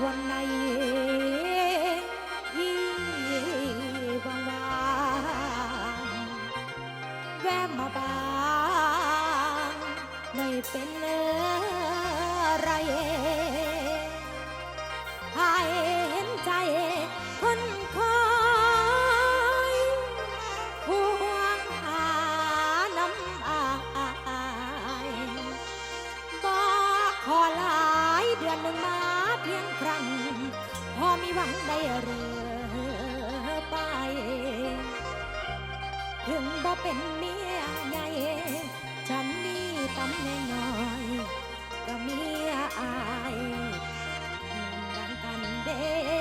one night. หวังได้เรือไป ถึงบ่เป็นเมียใหญ่ ฉันมีตำแหน่งน้อย ก็เมียอายเหมือนกันเด้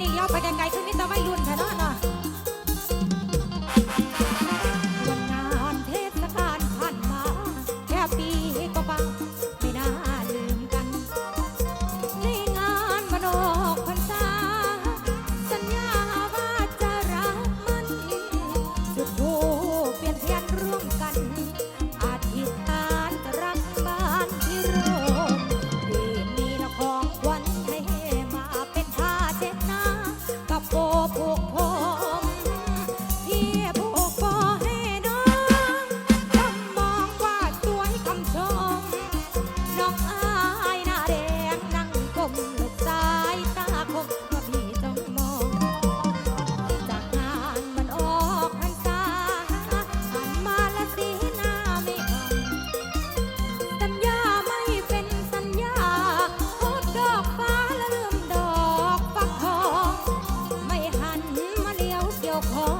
นี่เลี้ยวไปไกลๆคือมิตรวยุ่นแท้เนาะเนาะ your call.